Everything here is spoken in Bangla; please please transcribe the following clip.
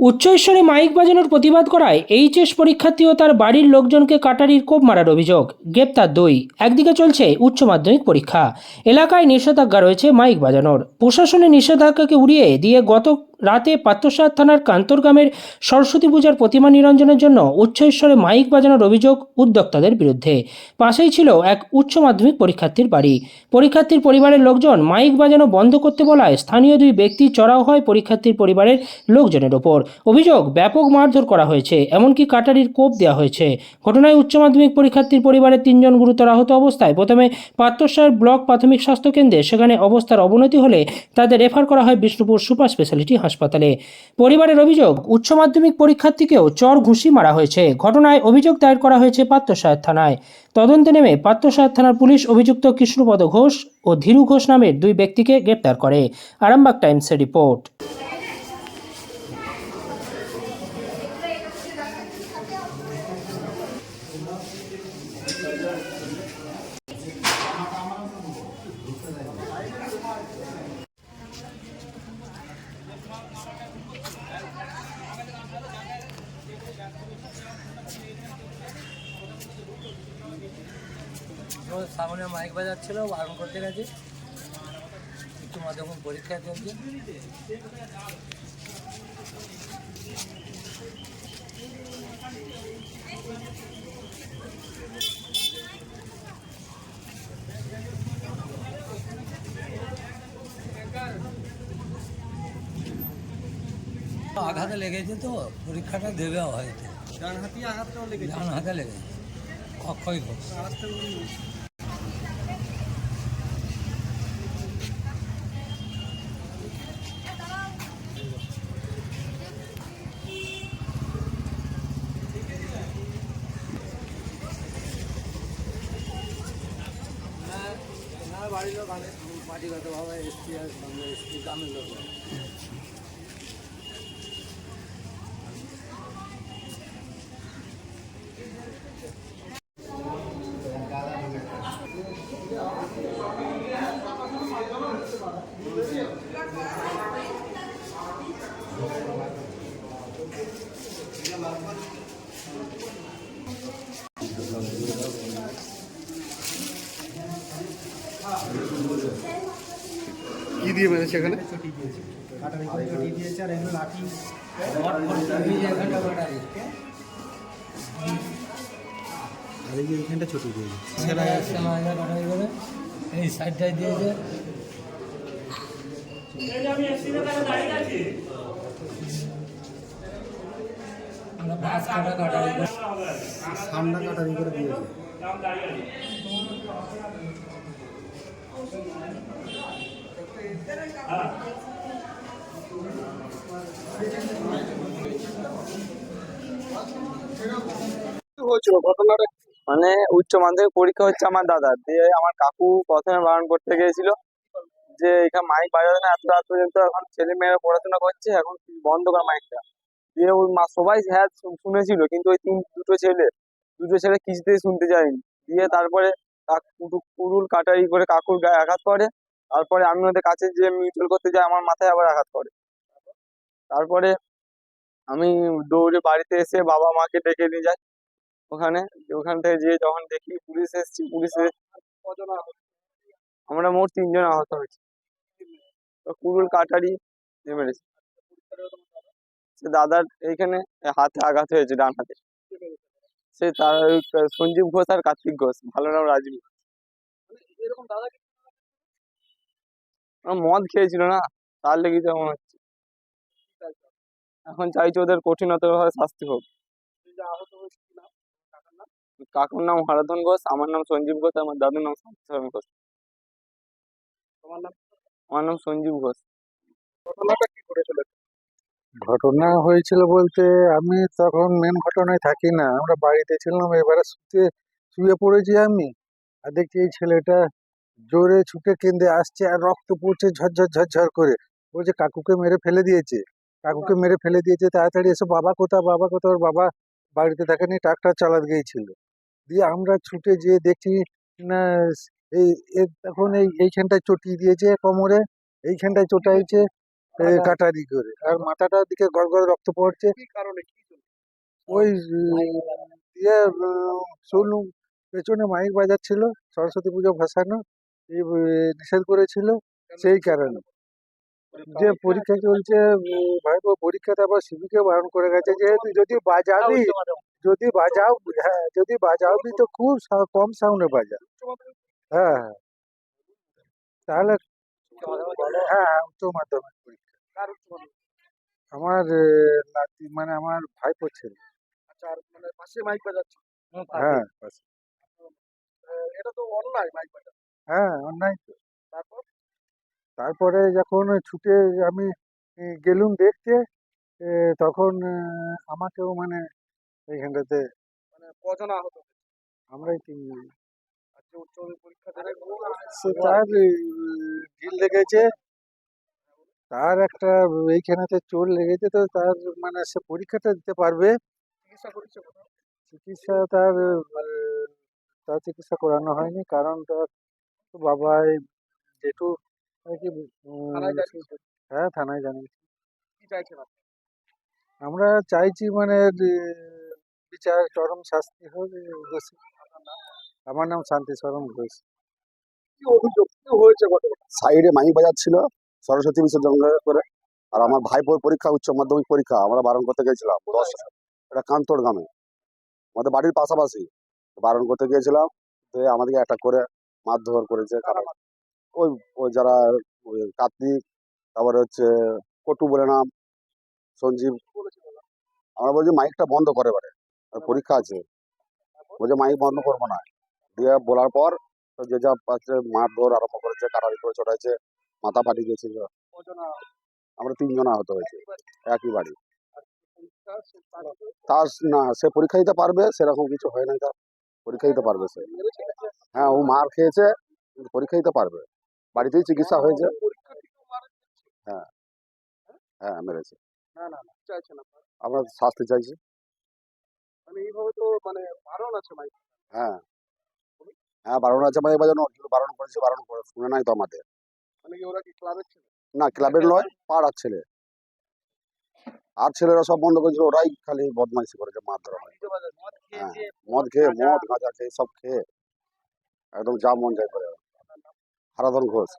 উচ্চৈশ্বরে মাইক বাজানোর প্রতিবাদ করায় এইচএস পরীক্ষার্থী ও তার বাড়ির লোকজনকে কাটারির কোপ মারার অভিযোগ। গ্রেপ্তার দুই। একদিকে চলছে উচ্চ মাধ্যমিক পরীক্ষা। এলাকায় নিষেধাজ্ঞা রয়েছে মাইক বাজানোর। প্রশাসনের নিষেধাজ্ঞাকে উড়িয়ে দিয়ে গত রাতে পাত্রসার থানার কান্তরগ্রামের সরস্বতী পূজার প্রতিমা নিরঞ্জনের জন্য উচ্চৈশ্বরে মাইক বাজানোর অভিযোগ উদ্যোক্তাদের বিরুদ্ধে। পাশেই ছিল এক উচ্চ মাধ্যমিক পরীক্ষার্থীর বাড়ি। পরীক্ষার্থীর পরিবারের লোকজন মাইক বাজানো বন্ধ করতে বলায় স্থানীয় দুই ব্যক্তি চড়াও হয় পরীক্ষার্থীর পরিবারের লোকজনের ওপর। অভিযোগ ব্যাপক মারধর করা হয়েছে, এমনকি কাটারির কোপ দেওয়া হয়েছে। ঘটনায় উচ্চ মাধ্যমিক পরীক্ষার্থীর পরিবারের তিনজন গুরুতর আহত অবস্থায় প্রথমে পাত্রসার ব্লক প্রাথমিক স্বাস্থ্য কেন্দ্রে সেখানে অবস্থার অবনতি হলে তাদের রেফার করা হয় বিষ্ণুপুর সুপার স্পেশালিটি হাসপাতালে। পরিবারের অভিযোগ, উচ্চ মাধ্যমিক পরীক্ষার্থীকেও চর ঘুষি মারা হয়েছে। ঘটনায় অভিযোগ দায়ের করা হয়েছে পাত্রসায়ত থানায়। তদন্তে নেমে পাত্রসায়ত থানার পুলিশ অভিযুক্ত কৃষ্ণপদ ঘোষ ও ধীরু ঘোষ নামের দুই ব্যক্তিকে গ্রেপ্তার করে। আরামবাগ টাইমসের রিপোর্ট ও সামনে মাইক বাজাচ্ছিল বারণ করতে গেছে। একটু মাধ্যমিক পরীক্ষা চলছে। আঘাতে লেগেছে তো পরীক্ষাটা দেবে হয়তো। ডান হাতি লেগেছে। ডান হাতে লেগেছে অক্ষয় ঘোষ লোক মাটিগতভাবে এসছি আর সঙ্গে এসছি গ্রামের লোক কি দিয়ে মেরেছে এখানে? এইখানটা ছুটি দিয়েছে। এই সাইডটাই দিয়েছে আমরা পাঁচ কাটা কাটারি করে সামনা কাটারি করে দিয়েছে হয়েছিল ঘটনাটা মানে উচ্চ মাধ্যমিক পরীক্ষা হচ্ছে আমার দাদা দিয়ে আমার কাকু প্রথমে বারণ করতে গিয়েছিল যে, এখানে মাইক বাজাবে না এত রাত পর্যন্ত এখন ছেলে মেয়েরা পড়াশোনা করছে, এখন বন্ধ কর মাইকটা দিয়ে ওই মা, সবাই হ্যাঁ শুনেছিল, কিন্তু ওই তিন দুটো ছেলে দুটো ছেলে কিছুতেই শুনতে যায়নি। দিয়ে তারপরে কুড়ুল কাটারি করে কাকুর গায়ে আঘাত করে। তারপরে আমি ওদের কাছে যে মিউচুয়াল করতে যাই, আমার মাথায় আবার আঘাত করে। তারপরে আমি দৌড়ে বাড়িতে এসে বাবা মাকে ডেকে নিয়ে যাই। ওখানে ওখান থেকে যেয়ে যখন দেখি পুলিশ এসেছি, পুলিশে? আমরা মোট তিনজন আহত হয়েছি। কুড়ুল কাটারি মেরেছে। সে দাদার এইখানে হাতে আঘাত হয়েছে ডান হাতে। সে তার সঞ্জীব ঘোষ আর কার্তিক ঘোষ, ভালো নাম রাজীব মদ খেয়েছিল না? তার লেগে যেমন হচ্ছে? এখন চাইছি ওদের কঠিনতর ভাবে শাস্তি হোক যে আহত হয়েছে কি নাম কাকার নাম হরাধন ঘোষ আমার নাম সঞ্জীব ঘোষ আমার দাদুর নাম শান্তিস্বরণ ঘোষ। তোমার নাম আমার নাম সঞ্জীব ঘোষ। ঘটনাটা কি ঘটেছিল? ঘটনা হয়েছিল বলতে আমি তখন মেন ঘটনায় থাকি না আমরা বাড়িতে ছিলাম এবারে শুতে শুয়ে পড়েছি আমি। আর দেখছি এই ছেলেটা জোরে ছুটে কেঁদে আসছে আর রক্ত পড়ছে ঝরঝর ঝরঝর করে। বলছে কাকুকে মেরে ফেলে দিয়েছে। কাকুকে মেরে ফেলে দিয়েছে তাড়াতাড়ি এসে বাবা কোথা বাবা কোথা ওর বাবা বাড়িতে থাকেনি ট্রাক্টর চালাতে গিয়েছিল। দিয়ে আমরা ছুটে যেয়ে দেখছি না এই তখন এই এইখানটায় চটিয়ে দিয়েছে কোমরে এইখানটায় চটাইছে কাটারি করে। আর মাথাটার দিকে গড় গড় রক্ত পড়ছে। কারণে? ওই দিয়ে শুনলুম পেছনে মাইক বাজাচ্ছিল সরস্বতী পুজো ভাসানো নিষেধ করেছিল সেই কারণে। যে পরীক্ষা চলছে ভাইপো পরীক্ষা তারপর শিবিকে বারণ করে গেছে যেহেতু যদি বাজাবি। যদি বাজাও হ্যাঁ যদি বাজাবি তো খুব কম সাউন্ডে বাজা হ্যাঁ হ্যাঁ। তাহলে হ্যাঁ উচ্চ মাধ্যমিক পরীক্ষা। আমার নাতি মানে আমার ভাইপো ছেলে। আচ্ছা মানে হ্যাঁ। এটা তো অন্যায় মাইক বাজানো হ্যাঁ অন্যায় তো। তারপর? তারপরে যখন ছুটে আমি গেলুম দেখতে তখন আমাকেও মানে এইখানটাতে মানে কজন আহত আমরাই তিনজন আর উচ্চ পরীক্ষা সে তার ঢিল লেগেছে। তার একটা এইখানেতে চোর লেগেছে তো তার মানে সে পরীক্ষাটা দিতে পারবে। চিকিৎসা তার তার চিকিৎসা করানো হয়নি। কারণ তার বাবা এই জেঠু? হ্যাঁ থানায় জানিয়েছে? আমরা চাইছি মানে বিচার চরম শাস্তি আমার নাম শান্তি চরম ঘোষ। অভিযোগ? হয়েছে সাইডে মাইক বাজাচ্ছিল সরস্বতী বিসর্জন করে আর আমার ভাইপোর পরীক্ষা উচ্চ মাধ্যমিক পরীক্ষা আমরা বারণ করতে গেছিলাম দশ এটা কান্তর গ্রামে। আমাদের বাড়ির পাশাপাশি বারণ করতে গিয়েছিলাম তো আমাদেরকে অ্যাটাক করে মারধর করেছে কারা? ওই ওই যারা ওই কার্তিক তারপরে হচ্ছে কটু বলে নাম সঞ্জীব। বলেছিল? আমরা বলছি মাইকটা বন্ধ করে আর পরীক্ষা আছে। বলছে, মাইক বন্ধ করব না। দিয়ে বলার পর যে যা পাচ্ছে মারধর আরম্ভ করেছে, কাটারি করে চড়াইছে মাথা ফাটি গেছিল আমরা তিনজন আহত হয়েছে, একই বাড়ি। তার না, সে পরীক্ষা দিতে পারবে, সেরকম কিছু হয় না তার। পরীক্ষা দিতে পারবে সে। হ্যাঁ ও মার খেয়েছে পরীক্ষা দিতে পারবে। বাড়িতেই চিকিৎসা হয়েছে। হ্যাঁ হ্যাঁ মেরেছে। আমরা শাস্তি চাইছি। মানে এইভাবে তো মানে বারণ আছে মাইক হ্যাঁ। হ্যাঁ বারণ আছে মানে বাজানো বারণ করেছে বারণ করে শুনে নাই তো আমাদের। মানে কি ওরা কি ক্লাবের ছিল? না ক্লাবের নয় পাড়ার ছেলে। আর ছেলেরা সব বন্ধ করেছিল ওরাই খালি বদমাইশি করেছে মারধর হয়। হ্যাঁ মদ খেয়ে মদ গাঁজা খেয়ে সব খেয়ে। একদম যা মন যায় করে। হারাধন ঘোষ।